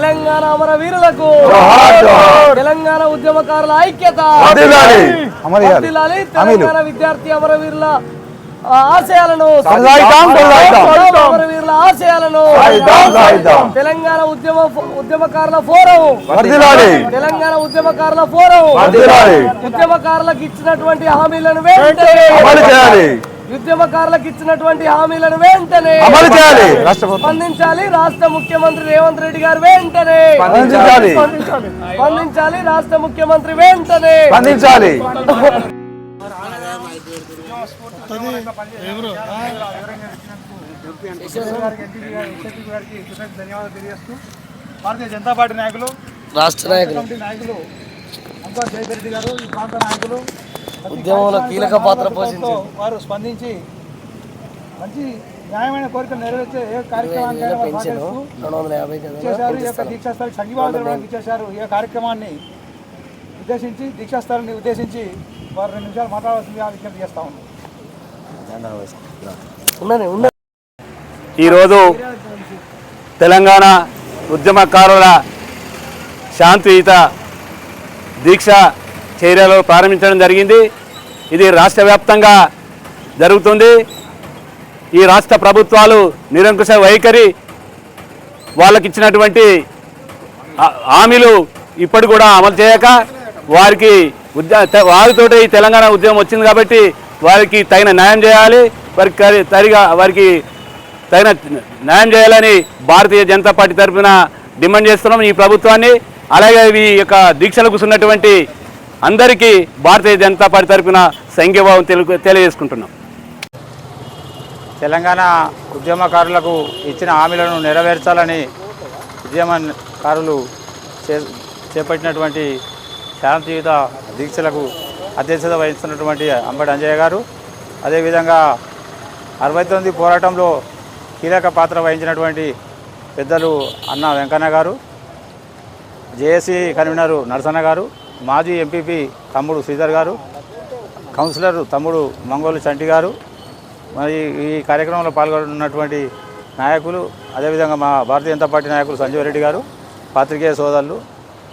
తెలంగాణ అమరవీరులకు జోహార్, జోహార్. తెలంగాణ ఉద్యమకారుల ఐక్యత. తెలంగాణ విద్యార్థి అమరవీరుల ఆ, ఆశయాలను. అమరవీరుల ఆశయాలను. తెలంగాణ ఉద్యమ ఉద్యమకారుల ఫోరం. తెలంగాణ ఉద్యమకారుల ఫోరం. ఉద్యమకారులకు ఇచ్చినటువంటి హామీలను వెంటనే అమలు చేయాలి ఉద్యమకారులకు ఇచ్చినటువంటి హామీలను వెంటనే అమలు చేయాలి. స్పందించాలి. రాష్ట్ర ముఖ్యమంత్రి రేవంత్ రెడ్డి గారు వెంటనే స్పందించాలి. రాష్ట్ర ముఖ్యమంత్రి వెంటనే స్పందించాలి. ధన్యవాదాలు తెలియజేస్తూ భారతీయ జనతా పార్టీ నాయకులు. రాష్ట్ర నాయకులు. నాయకులు. అంబర్ జయపరెడ్డి గారు ఈ ప్రాంత నాయకులు. ఉద్యమంలో కీలక పాత్ర పోషించారు వారు స్పందించి మంచి న్యాయమైన కోరికలు నెరవేర్చే ఏ కార్యక్రమాన్ని పెన్షన్ రెండు వందల యాభై కదా? ఇచ్చేశారు. ఈ యొక్క దీక్షాస్థలి సంఘీభావం ఇచ్చేశారు. ఈ కార్యక్రమాన్ని ఉద్దేశించి దీక్షాస్థలిని ఉద్దేశించి వారు రెండు నిమిషాలు మాట్లాడాల్సిందిగా విజ్ఞప్తి చేస్తా ఉన్నాం. ఉన్నది ఉన్నది ఈరోజు తెలంగాణ ఉద్యమకారుల శాంతియుత దీక్ష చర్యలు ప్రారంభించడం జరిగింది. ఇది రాష్ట్ర వ్యాప్తంగా జరుగుతుంది. ఈ రాష్ట్ర ప్రభుత్వాలు నిరంకుశ వైఖరి వాళ్ళకి ఇచ్చినటువంటి హామీలు ఇప్పటి కూడా అమలు చేయక వారికి ఉద్య తె- వారితోటి ఈ తెలంగాణ ఉద్యమం వచ్చింది కాబట్టి వారికి తగిన న్యాయం చేయాలి. వారికి తరిగా వారికి తగిన న్యాయం చేయాలని భారతీయ జనతా పార్టీ తరఫున డిమాండ్ చేస్తున్నాం ఈ ప్రభుత్వాన్ని. అలాగే ఈ యొక్క దీక్షలకు కూర్చున్నటువంటి అందరికీ భారతీయ జనతా పార్టీ తరఫున సంఘీభావం తెలుగు తెలియజేసుకుంటున్నాం. తెలంగాణ ఉద్యమకారులకు ఇచ్చిన హామీలను నెరవేర్చాలని ఉద్యమకారులు చే చేపట్టినటువంటి శాంతియుత దీక్షలకు అధ్యక్షత వహిస్తున్నటువంటి అంబటి అంజయ్య గారు అదేవిధంగా అరవై తొమ్మిది పోరాటంలో కీలక పాత్ర వహించినటువంటి పెద్దలు అన్న వెంకన్న గారు జేఏసీ కన్వీనరు నరసన్న గారు మాజీ ఎంపీపీ తమ్ముడు శ్రీధర్ గారు కౌన్సిలర్ తమ్ముడు మంగోలు చంటి గారు మరి ఈ కార్యక్రమంలో పాల్గొన్నటువంటి నాయకులు అదేవిధంగా మా భారతీయ జనతా పార్టీ నాయకులు సంజీవ్ రెడ్డి గారు పాత్రికేయ సోదరులు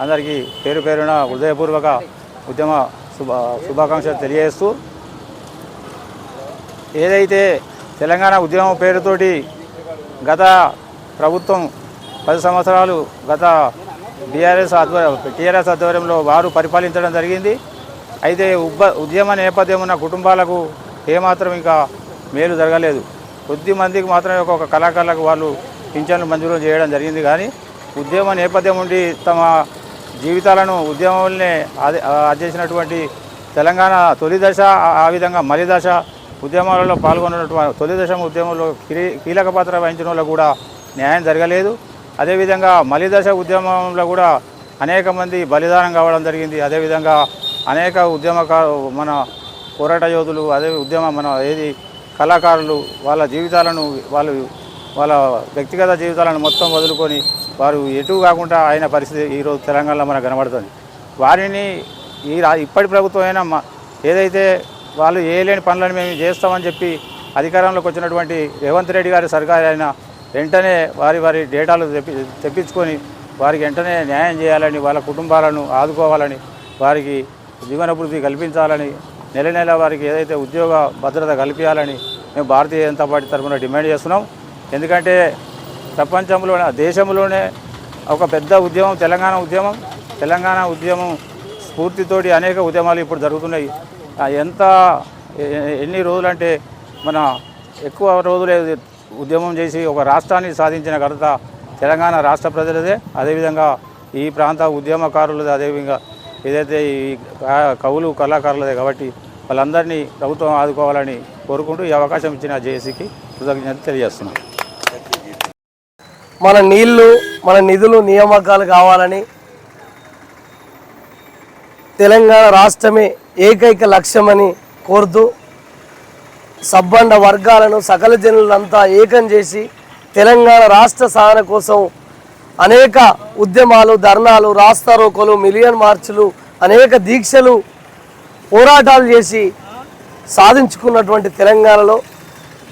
అందరికీ పేరు పేరున హృదయపూర్వక ఉద్యమ శుభ శుభాకాంక్షలు తెలియజేస్తూ ఏదైతే తెలంగాణ ఉద్యమం పేరుతోటి గత ప్రభుత్వం పది సంవత్సరాలు గత బీఆర్ఎస్ ఆధ్వర్యం టీఆర్ఎస్ ఆధ్వర్యంలో వారు పరిపాలించడం జరిగింది. అయితే ఉబ్బ ఉద్యమ నేపథ్యం ఉన్న కుటుంబాలకు ఏమాత్రం ఇంకా మేలు జరగలేదు. కొద్ది మందికి మాత్రమే ఒక కళాకారులకు వాళ్ళు పింఛన్లు మంజూరు చేయడం జరిగింది. కానీ ఉద్యమ నేపథ్యం ఉండి తమ జీవితాలను ఉద్యమంలోనే ఆది- తెలంగాణ తొలి దశ ఆ- విధంగా మలి దశ ఉద్యమాలలో పాల్గొన్నటువంటి తొలి దశ ఉద్యమంలో కీలక పాత్ర వహించిన కూడా న్యాయం జరగలేదు. అదేవిధంగా మలిదశ ఉద్యమంలో కూడా అనేక మంది బలిదానం కావడం జరిగింది. అదేవిధంగా అనేక ఉద్యమకారు మన పోరాట యోధులు అదే ఉద్యమ మన ఏది కళాకారులు వాళ్ళ జీవితాలను వాళ్ళు వాళ్ళ వ్యక్తిగత జీవితాలను మొత్తం వదులుకొని వారు ఎటు కాకుండా అయిన పరిస్థితి ఈరోజు తెలంగాణలో మనకు కనబడుతుంది. వారిని ఈ రా ఇప్పటి ప్రభుత్వం అయినా ఏదైతే వాళ్ళు చేయలేని పనులను మేము చేస్తామని చెప్పి అధికారంలోకి వచ్చినటువంటి రేవంత్ రెడ్డి గారి సర్కారు అయినా వెంటనే వారి వారి డేటాలు తెప్పి తెప్పించుకొని వారికి వెంటనే న్యాయం చేయాలని వాళ్ళ కుటుంబాలను ఆదుకోవాలని వారికి జీవనభివృద్ధి కల్పించాలని నెల నెల వారికి ఏదైతే ఉద్యోగ భద్రత కల్పించాలని మేము భారతీయ జనతా పార్టీ తరఫున డిమాండ్ చేస్తున్నాం. ఎందుకంటే ప్రపంచంలోనే దేశంలోనే ఒక పెద్ద ఉద్యమం తెలంగాణ ఉద్యమం. తెలంగాణ ఉద్యమం స్ఫూర్తితోటి అనేక ఉద్యమాలు ఇప్పుడు జరుగుతున్నాయి. ఎంత ఎన్ని రోజులంటే మన ఎక్కువ రోజులే ఉద్యమం చేసి ఒక రాష్ట్రాన్ని సాధించిన ఘనత తెలంగాణ రాష్ట్ర ప్రజలదే. అదేవిధంగా ఈ ప్రాంత ఉద్యమకారులదే. అదేవిధంగా ఏదైతే ఈ కవులు కళాకారులదే కాబట్టి వాళ్ళందరినీ ప్రభుత్వం ఆదుకోవాలని కోరుకుంటూ ఈ అవకాశం ఇచ్చిన జేఏసీకి కృతజ్ఞత తెలియజేస్తున్నాను. మన నీళ్ళు మన నిధులు నియామకాలు కావాలని తెలంగాణ రాష్ట్రమే ఏకైక లక్ష్యమని కోరుతూ సబ్బండ వర్గాలను సకల జనులంతా ఏకం చేసి తెలంగాణ రాష్ట్ర సాధన కోసం అనేక ఉద్యమాలు ధర్నాలు రాస్తారోకోలు మిలియన్ మార్చులు అనేక దీక్షలు పోరాటాలు చేసి సాధించుకున్నటువంటి తెలంగాణలో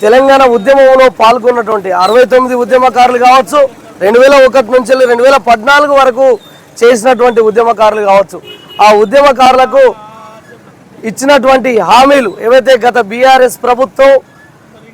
తెలంగాణ ఉద్యమంలో పాల్గొన్నటువంటి అరవై తొమ్మిది ఉద్యమకారులు కావచ్చు రెండు వేల ఒకటి నుంచి రెండు వేల పద్నాలుగు వరకు చేసినటువంటి ఉద్యమకారులు కావచ్చు. ఆ ఉద్యమకారులకు ఇచ్చినటువంటి హామీలు ఏవైతే గత బీఆర్ఎస్ ప్రభుత్వం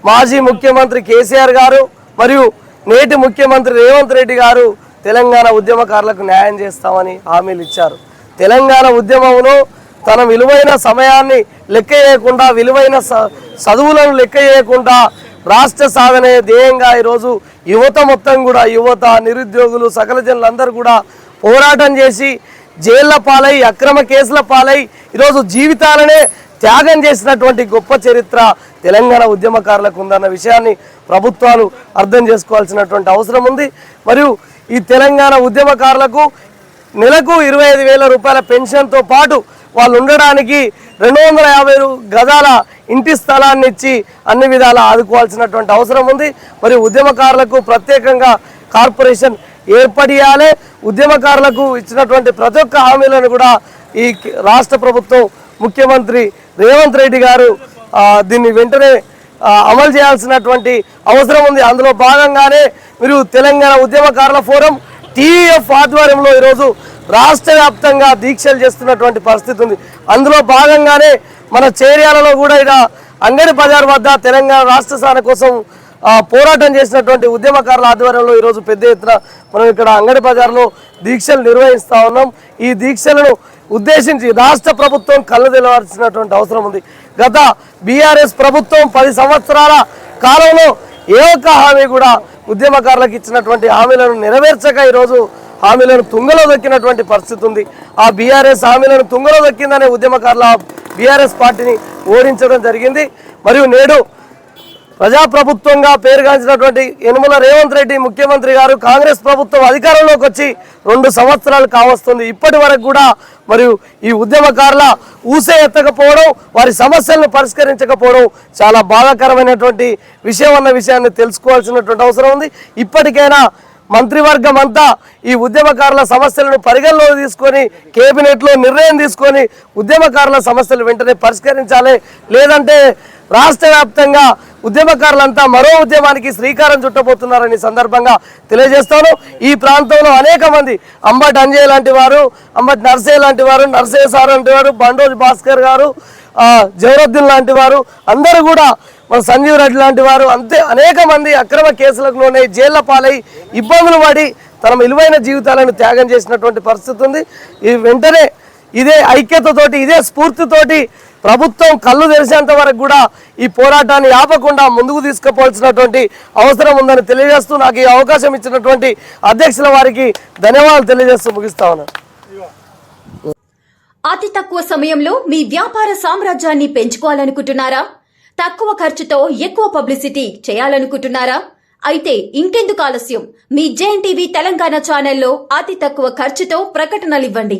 మాజీ ముఖ్యమంత్రి కేసీఆర్ గారు మరియు నేటి ముఖ్యమంత్రి రేవంత్ రెడ్డి గారు తెలంగాణ ఉద్యమకారులకు న్యాయం చేస్తామని హామీలు ఇచ్చారు. తెలంగాణ ఉద్యమంలో తన విలువైన సమయాన్ని లెక్క చేయకుండా విలువైన స- చదువులను లెక్క చేయకుండా రాష్ట్ర సాధనే ధ్యేయంగా ఈరోజు యువత మొత్తం కూడా యువత నిరుద్యోగులు సకల జనులందరూ కూడా పోరాటం చేసి జైళ్ళ పాలై అక్రమ కేసుల పాలై ఈరోజు జీవితాలనే త్యాగం చేసినటువంటి గొప్ప చరిత్ర తెలంగాణ ఉద్యమకారులకు ఉందన్న విషయాన్ని ప్రభుత్వాలు అర్థం చేసుకోవాల్సినటువంటి అవసరం ఉంది. మరియు ఈ తెలంగాణ ఉద్యమకారులకు నెలకు ఇరవై ఐదు వేల రూపాయల పెన్షన్తో పాటు వాళ్ళు ఉండడానికి రెండు వందల యాభై గజాల ఇంటి స్థలాన్ని ఇచ్చి అన్ని విధాలా ఆదుకోవాల్సినటువంటి అవసరం ఉంది. మరి ఉద్యమకారులకు ప్రత్యేకంగా కార్పొరేషన్ ఏర్పడియాలి. ఉద్యమకారులకు ఇచ్చినటువంటి ప్రతి ఒక్క హామీలను కూడా ఈ రాష్ట్ర ప్రభుత్వం ముఖ్యమంత్రి రేవంత్ రెడ్డి గారు దీన్ని వెంటనే అమలు చేయాల్సినటువంటి అవసరం ఉంది. అందులో భాగంగానే మీరు తెలంగాణ ఉద్యమకారుల ఫోరం టీఎఫ్ ఆధ్వర్యంలో ఈరోజు రాష్ట్ర వ్యాప్తంగా దీక్షలు చేస్తున్నటువంటి పరిస్థితి ఉంది. అందులో భాగంగానే మన చేర్యాలలో కూడా ఇక అంగడి బజార్ వద్ద తెలంగాణ రాష్ట్ర సాధన కోసం పోరాటం చేసినటువంటి ఉద్యమకారుల ఆధ్వర్యంలో ఈరోజు పెద్ద ఎత్తున మనం ఇక్కడ అంగడి బజార్లో దీక్షలు నిర్వహిస్తా ఉన్నాం. ఈ దీక్షలను ఉద్దేశించి రాష్ట్ర ప్రభుత్వం కళ్ళు తెలవాల్సినటువంటి అవసరం ఉంది. గత బీఆర్ఎస్ ప్రభుత్వం పది సంవత్సరాల కాలంలో ఏ ఒక్క హామీ కూడా ఉద్యమకారులకు ఇచ్చినటువంటి హామీలను నెరవేర్చక ఈరోజు హామీలను తుంగలో దొక్కినటువంటి పరిస్థితి ఉంది. ఆ బీఆర్ఎస్ హామీలను తుంగలో దొక్కిందనే ఉద్యమకారుల బీఆర్ఎస్ పార్టీని ఓడించడం జరిగింది. మరియు నేడు ప్రజాప్రభుత్వంగా పేరుగాంచినటువంటి యనుమల రేవంత్ రెడ్డి ముఖ్యమంత్రి గారు కాంగ్రెస్ ప్రభుత్వం అధికారంలోకి వచ్చి రెండు సంవత్సరాలు కావస్తుంది. ఇప్పటి వరకు కూడా మరియు ఈ ఉద్యమకారుల ఊసే ఎత్తకపోవడం వారి సమస్యలను పరిష్కరించకపోవడం చాలా బాధాకరమైనటువంటి విషయం అన్న విషయాన్ని తెలుసుకోవాల్సినటువంటి అవసరం ఉంది. ఇప్పటికైనా మంత్రివర్గం అంతా ఈ ఉద్యమకారుల సమస్యలను పరిగణలో తీసుకొని కేబినెట్లో నిర్ణయం తీసుకొని ఉద్యమకారుల సమస్యలు వెంటనే పరిష్కరించాలి. లేదంటే రాష్ట్ర వ్యాప్తంగా ఉద్యమకారులంతా మరో ఉద్యమానికి శ్రీకారం చుట్టబోతున్నారని సందర్భంగా తెలియజేస్తాను. ఈ ప్రాంతంలో అనేక మంది అంబట్ అంజయ్ లాంటి వారు అంబట్ నర్సే లాంటి వారు నర్సే సార్ లాంటి వారు బండోజ్ భాస్కర్ గారు ఆ, లాంటి వారు అందరూ కూడా మన సంజీవ్ రెడ్డి లాంటి వారు అంతే అనేక మంది అక్రమ కేసులకు లోనే జైళ్ళ పాలై ఇబ్బందులు పడి తన విలువైన జీవితాలను త్యాగం చేసినటువంటి పరిస్థితి ఉంది. ఈ వెంటనే ఇదే ఐక్యతతోటి ఇదే స్ఫూర్తితోటి ప్రభుత్వం కళ్ళు తెరిచేంత వరకు కూడా ఈ పోరాటాన్ని ఆపకుండా ముందుకు తీసుకుపోవాల్సినటువంటి అవసరం ఉందని తెలియజేస్తూ నాకు ఈ అవకాశం ఇచ్చినటువంటి అధ్యక్షుల వారికి ధన్యవాదాలు తెలియజేస్తూ ముగిస్తా ఉన్నాను అతి తక్కువ సమయంలో మీ వ్యాపార సామ్రాజ్యాన్ని పెంచుకోవాలనుకుంటున్నారా? తక్కువ ఖర్చుతో ఎక్కువ పబ్లిసిటీ చేయాలనుకుంటున్నారా? అయితే ఇంకెందుకు ఆలస్యం. మీ జేఎన్ టీవీ తెలంగాణ ఛానల్లో అతి తక్కువ ఖర్చుతో ప్రకటనలివ్వండి.